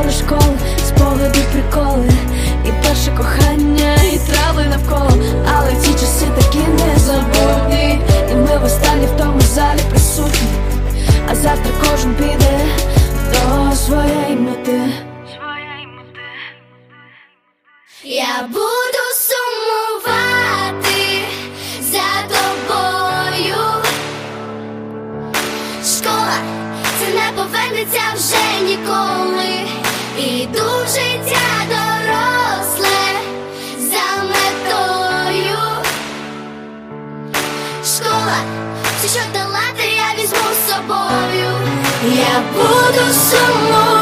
Коридори школи, спогади, приколи, і перше кохання, і трави навколо. Але ці часи такі незабутні, і ми в останні в тому залі присутні. А завтра кожен піде до своєї мети. Я буду сумувати за тобою. Школа це не повернеться вже ніколи. Іду в життя доросле за метою. Школа, все, що долати, я візьму з собою. Я буду сумувати